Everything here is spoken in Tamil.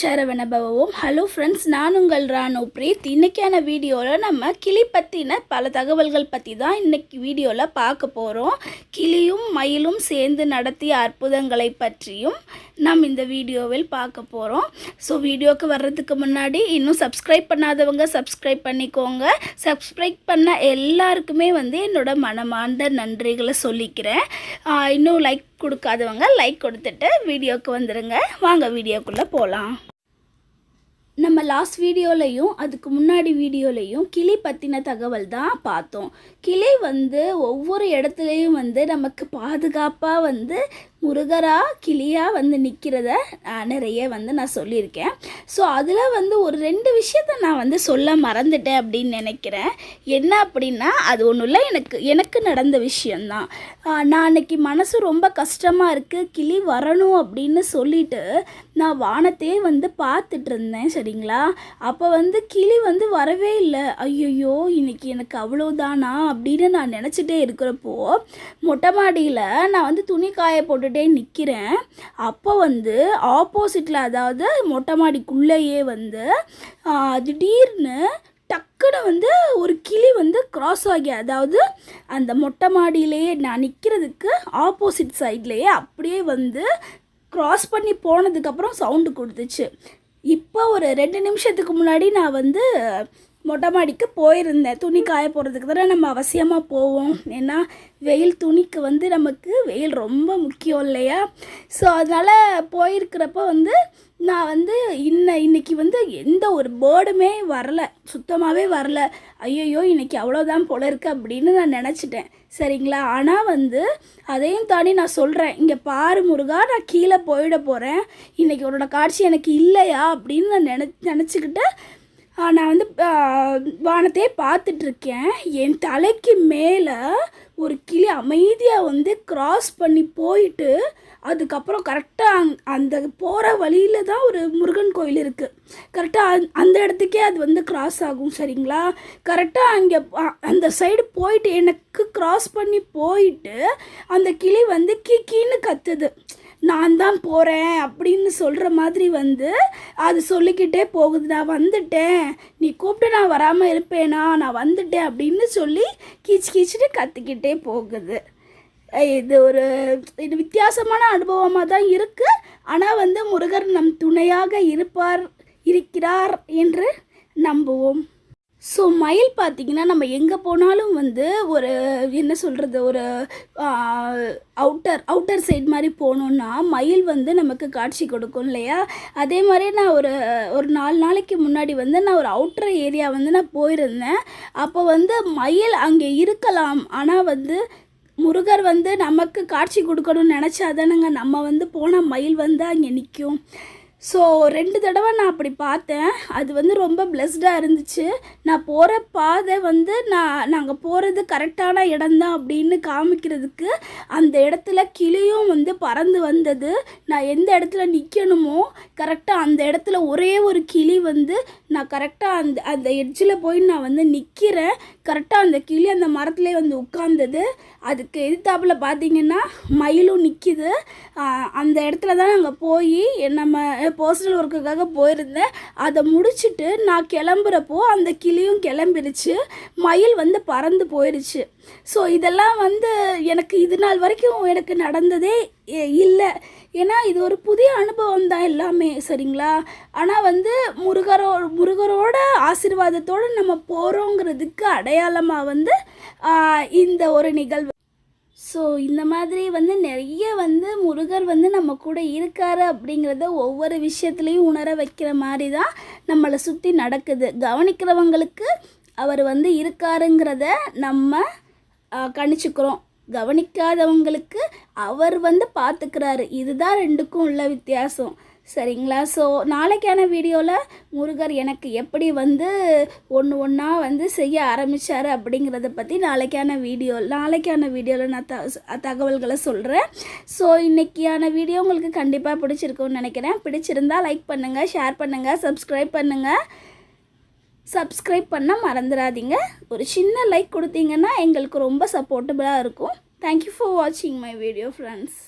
சரவண பவவும் ஹலோ ஃப்ரெண்ட்ஸ் நான் உங்கள் ராணு பிரீத். இன்றைக்கான வீடியோவில் நம்ம கிளி பற்றின பல தகவல்கள் பற்றி தான் இன்றைக்கி வீடியோவில் பார்க்க போகிறோம் கிளியும் மயிலும் சேர்ந்து நடத்திய அற்புதங்களை பற்றியும் நாம் இந்த வீடியோவில் பார்க்க போகிறோம் ஸோ வீடியோவுக்கு வர்றதுக்கு முன்னாடி இன்னும் சப்ஸ்கிரைப் பண்ணாதவங்க சப்ஸ்கிரைப் பண்ணிக்கோங்க. சப்ஸ்கிரைப் பண்ண எல்லாருக்குமே வந்து என்னோட மனமார்ந்த நன்றிகளை சொல்லிக்கிறேன். இன்னும் லைக் கொடுக்காதவங்க லைக் கொடுத்துட்டு வீடியோவுக்கு வந்துடுங்க வாங்க வீடியோக்குள்ளே போகலாம் நம்ம லாஸ்ட் வீடியோலையும் அதுக்கு முன்னாடி வீடியோலையும் கிளி பற்றின தகவல் தான் பார்த்தோம். கிளி வந்து ஒவ்வொரு இடத்துலையும் வந்து நமக்கு பாதுகாப்பாக வந்து முருகரா கிளியாக வந்து நிற்கிறத நிறைய வந்து நான் சொல்லியிருக்கேன். ஸோ அதில் வந்து ஒரு ரெண்டு விஷயத்த நான் வந்து சொல்ல மறந்துட்டேன் அப்படின்னு நினைக்கிறேன். என்ன அப்படின்னா அது ஒன்றும் இல்லை. எனக்கு எனக்கு நடந்த விஷயந்தான் நான் அன்னைக்கு மனசு ரொம்ப கஷ்டமாக இருக்குது கிளி வரணும் அப்படின்னு சொல்லிட்டு நான் வானத்தையே வந்து பார்த்துட்டு இருந்தேன் சரிங்களா? அப்போ வந்து கிளி வந்து வரவே இல்லை. ஐயையோ இன்னைக்கு எனக்கு அவ்வளோதானா அப்படின்னு நான் நினச்சிட்டே இருக்கிறப்போ மொட்டை மாடியில் நான் வந்து துணி காய போட்டுட்டு நிற்கிறேன் அப்போ வந்து ஆப்போசிட்டில் அதாவது மொட்டை மாடிக்குள்ளேயே வந்து திடீர்னு டக்குன்னு வந்து ஒரு கிளி வந்து கிராஸ் ஆகி அதாவது அந்த மொட்டை மாடியிலேயே நான் நிற்கிறதுக்கு ஆப்போசிட் சைட்லேயே அப்படியே வந்து கிராஸ் பண்ணி போனதுக்கப்புறம் சவுண்டு கொடுத்துச்சு. இப்போ ஒரு ரெண்டு நிமிஷத்துக்கு முன்னாடி நான் வந்து மொட்டை மாடிக்கு போயிருந்தேன். துணி காய போடுறதுக்கு தானே நம்ம அவசியமாக போவோம். ஏன்னா வெயில் துணிக்கு வந்து நமக்கு வெயில் ரொம்ப முக்கியம் இல்லையா? ஸோ அதனால் போயிருக்கிறப்ப வந்து நான் வந்து இன்ன இன்னைக்கு வந்து எந்த ஒரு பேர்டுமே வரல. சுத்தமாகவே வரல. ஐயையோ இன்னைக்கு அவ்வளோதான் போல இருக்கு அப்படின்னு நான் நினச்சிட்டேன். சரிங்களா? ஆனால் வந்து அதையும் தாண்டி நான் சொல்கிறேன் இங்கே பாரு முருகா நான் கீழே போயிட போகிறேன் இன்னைக்கு உன்னோட காட்சி எனக்கு இல்லையா? அப்படின்னு நான் நின நினச்சிக்கிட்டு நான் வந்து வானத்தையே பார்த்துட்ருக்கேன். என் தலைக்கு மேலே ஒரு கிளி அமைதியாக வந்து கிராஸ் பண்ணி போயிட்டு அதுக்கப்புறம் கரெக்டாக அந்த போகிற வழியில் தான் ஒரு முருகன் கோயில் இருக்குது கரெக்டாக அந்த இடத்துக்கே அது வந்து கிராஸ் ஆகும் சரிங்களா? கரெக்டாக அங்கே அந்த சைடு போயிட்டு எனக்கு கிராஸ் பண்ணி போயிட்டு அந்த கிளி வந்து கிக்கின்னு கத்துது. நான் தான் போகிறேன் அப்படின்னு சொல்கிற மாதிரி வந்து அது சொல்லிக்கிட்டே போகுது. நான் வந்துட்டேன். நீ கூப்பிட்டு நான் வராமல் இருப்பேனா? நான் வந்துட்டேன் அப்படின்னு சொல்லி கீச்சு கீச்சுட்டு கற்றுக்கிட்டே போகுது. இது ஒரு இது வித்தியாசமான அனுபவமாக தான் இருக்குது ஆனால் வந்து முருகர் நம் துணையாக இருப்பார் இருக்கிறார் என்று நம்புவோம். ஸோ மயில் பார்த்திங்கன்னா நம்ம எங்கே போனாலும் வந்து ஒரு என்ன சொல்கிறது ஒரு அவுட்டர் அவுட்டர் சைட் மாதிரி போனோன்னா மயில் வந்து நமக்கு காட்சி கொடுக்கும் இல்லையா? அதே மாதிரி நான் ஒரு ஒரு நாலு நாளைக்கு முன்னாடி வந்து நான் ஒரு அவுட்டர் ஏரியா வந்து நான் போயிருந்தேன். அப்போ வந்து மயில் அங்கே இருக்கலாம். ஆனால் வந்து முருகர் வந்து நமக்கு காட்சி கொடுக்கணும்னு நினச்சாதானுங்க. நம்ம வந்து போனால் மயில் வந்து அங்கே நிற்கும். ஸோ ரெண்டு தடவை நான் அப்படி பார்த்தேன். அது வந்து ரொம்ப பிளஸ்டாக இருந்துச்சு. நான் போகிற பாதை வந்து நான் நாங்கள் போகிறது கரெக்டான இடம்தான் அப்படின்னு காமிக்கிறதுக்கு அந்த இடத்துல கிளியும் வந்து பறந்து வந்தது. நான் எந்த இடத்துல நிற்கணுமோ கரெக்டாக அந்த இடத்துல ஒரே ஒரு கிளி வந்து நான் கரெக்டாக அந்த அந்த எட்ஜில் போய் நான் வந்து நிற்கிறேன் கரெக்டாக அந்த கிளி அந்த மரத்துலேயே வந்து உட்காந்தது அதுக்கு எதிர்த்தாப்பில் பார்த்தீங்கன்னா மயிலும் நிற்கிது அந்த இடத்துல தான் நாங்கள் போய் நம்ம பர்சனல் ஒர்க்குக்காக போயிருந்தேன். அதை முடிச்சுட்டு நான் கிளம்புறப்போ அந்த கிளியும் கிளம்பிருச்சு மயில் வந்து பறந்து போயிடுச்சு ஸோ இதெல்லாம் வந்து எனக்கு இது நாள் வரைக்கும் எனக்கு நடந்ததே இல்லை. ஏன்னா இது ஒரு புதிய அனுபவம் தான் எல்லாமே சரிங்களா? ஆனால் வந்து முருகரோ முருகரோட ஆசீர்வாதத்தோடு நம்ம போகிறோங்கிறதுக்கு அடையாளமாக வந்து இந்த ஒரு நிகழ்வு ஸோ இந்த மாதிரி வந்து நிறைய வந்து முருகர் வந்து நம்ம கூட இருக்காரு அப்படிங்கிறத ஒவ்வொரு விஷயத்துலையும் உணர வைக்கிற மாதிரி தான் நம்மளை சுற்றி நடக்குது. கவனிக்கிறவங்களுக்கு அவர் வந்து இருக்காருங்கிறத நம்ம கணிச்சுக்கிறோம். கவனிக்காதவங்களுக்கு அவர் வந்து பார்த்துக்கிறாரு. இதுதான் ரெண்டுக்கும் உள்ள வித்தியாசம். சரிங்களா? ஸோ நாளைக்கான வீடியோவில் முருகர் எனக்கு எப்படி வந்து ஒன்று ஒன்றா வந்து செய்ய ஆரம்பித்தார் அப்படிங்கிறத பற்றி நாளைக்கான வீடியோ நாளைக்கான வீடியோவில் நான் த தகவல்களை சொல்கிறேன் ஸோ இன்றைக்கியான வீடியோ உங்களுக்கு கண்டிப்பாக பிடிச்சிருக்கும்னு நினைக்கிறேன். பிடிச்சிருந்தா லைக் பண்ணுங்கள் ஷேர் பண்ணுங்கள் சப்ஸ்கிரைப் பண்ணுங்கள் சப்ஸ்கிரைப் பண்ண மறந்துடாதீங்க. ஒரு சின்ன லைக் கொடுத்தீங்கன்னா எங்களுக்கு ரொம்ப சப்போர்ட்டபுளாக இருக்கும். தேங்க்யூ ஃபார் வாட்சிங் மை வீடியோ ஃப்ரெண்ட்ஸ்